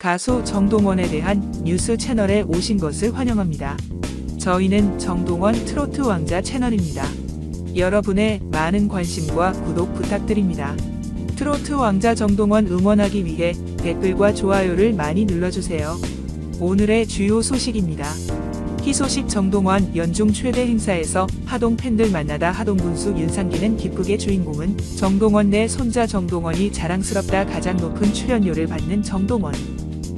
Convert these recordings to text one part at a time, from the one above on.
가수 정동원에 대한 뉴스 채널에 오신 것을 환영합니다. 저희는 정동원 트로트 왕자 채널입니다. 여러분의 많은 관심과 구독 부탁드립니다. 트로트 왕자 정동원 응원하기 위해 댓글과 좋아요를 많이 눌러주세요. 오늘의 주요 소식입니다. 희소식 정동원 연중 최대 행사에서 하동 팬들 만나다 하동 군수 윤상기는 기쁘게 주인공은 정동원 내 손자 정동원이 자랑스럽다 가장 높은 출연료를 받는 정동원.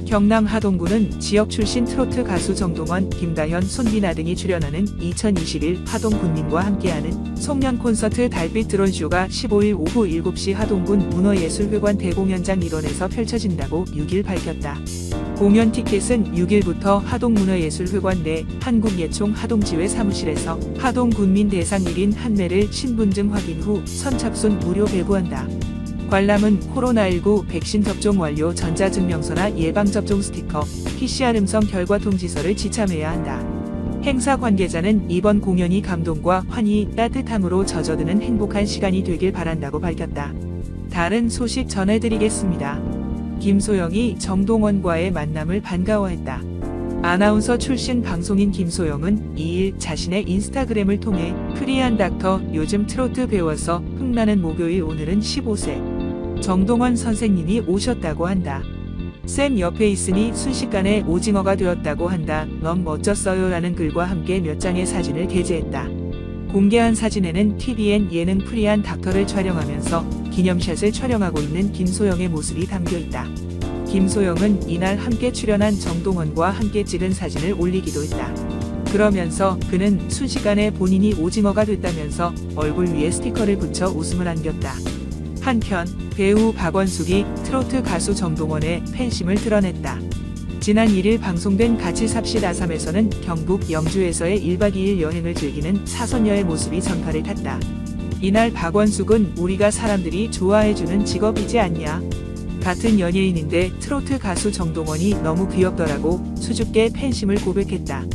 경남 하동구는 지역 출신 트로트 가수 정동원, 김다현, 손비나 등이 출연하는 2021 하동 군민과 함께하는 송년 콘서트 달빛 드론쇼가 15일 오후 7시 하동군 문화예술회관 대공연장 일원에서 펼쳐진다고 6일 밝혔다. 공연 티켓은 6일부터 하동문화예술회관 내 한국예총 하동지회 사무실에서 하동군민 대상 1인 한매를 신분증 확인 후 선착순 무료 배부한다. 관람은 코로나19 백신 접종 완료 전자증명서나 예방접종 스티커, PCR 음성 결과 통지서를 지참해야 한다. 행사 관계자는 이번 공연이 감동과 환희, 따뜻함으로 젖어드는 행복한 시간이 되길 바란다고 밝혔다. 다른 소식 전해드리겠습니다. 김소영이 정동원과의 만남을 반가워했다. 아나운서 출신 방송인 김소영은 2일 자신의 인스타그램을 통해 프리한 닥터 요즘 트로트 배워서 흥나는 목요일 오늘은 15세 정동원 선생님이 오셨다고 한다. 쌤 옆에 있으니 순식간에 오징어가 되었다고 한다. 넌 멋졌어요 라는 글과 함께 몇 장의 사진을 게재했다. 공개한 사진에는 TVN 예능 프리한 닥터를 촬영하면서 기념샷을 촬영하고 있는 김소영의 모습이 담겨 있다. 김소영은 이날 함께 출연한 정동원과 함께 찍은 사진을 올리기도 했다. 그러면서 그는 순식간에 본인이 오징어가 됐다면서 얼굴 위에 스티커를 붙여 웃음을 안겼다. 한편 배우 박원숙이 트로트 가수 정동원의 팬심을 드러냈다. 지난 1일 방송된 같이 삽시다 3에서는 경북 영주에서의 1박 2일 여행을 즐기는 사선녀의 모습이 전파를 탔다. 이날 박원숙은 우리가 사람들이 좋아해주는 직업이지 않냐. 같은 연예인인데 트로트 가수 정동원이 너무 귀엽더라고 수줍게 팬심을 고백했다.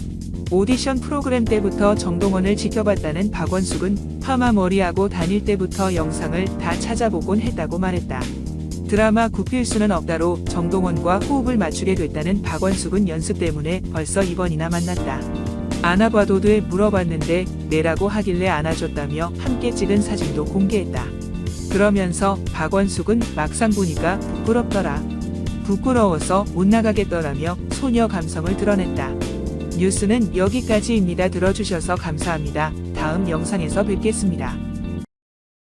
오디션 프로그램 때부터 정동원을 지켜봤다는 박원숙은 파마 머리하고 다닐 때부터 영상을 다 찾아보곤 했다고 말했다. 드라마 굽힐 수는 없다로 정동원과 호흡을 맞추게 됐다는 박원숙은 연습 때문에 벌써 이번이나 만났다. 안아봐도 돼 물어봤는데 내라고 하길래 안아줬다며 함께 찍은 사진도 공개했다. 그러면서 박원숙은 막상 보니까 부끄럽더라. 부끄러워서 못 나가겠더라며 소녀 감성을 드러냈다. 뉴스는 여기까지입니다. 들어주셔서 감사합니다. 다음 영상에서 뵙겠습니다.